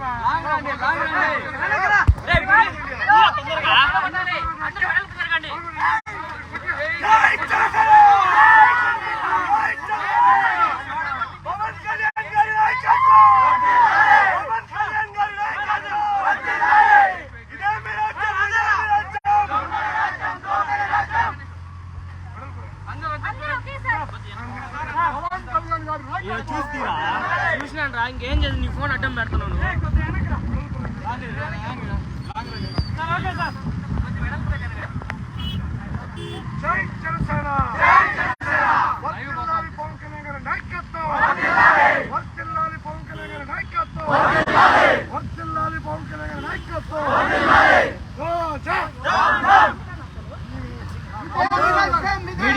வாங்க చూసినాను రా ఇంకేం చేసి నీ ఫోన్ అడ్డం పెడుతున్నాను జై జనసేన పవన్ కళ్యాణ్ గారి నాయకత్వం. వర్ధిల్లాలి పవన్ కళ్యాణ్ గారి నాయకత్వం వర్ధిల్లాలి పవన్ కళ్యాణ్ గారి నాయకత్వం.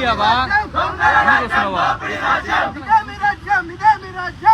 တာပါဘုရားရှင်ဘုရားရှင်မိသားစုမိသားစု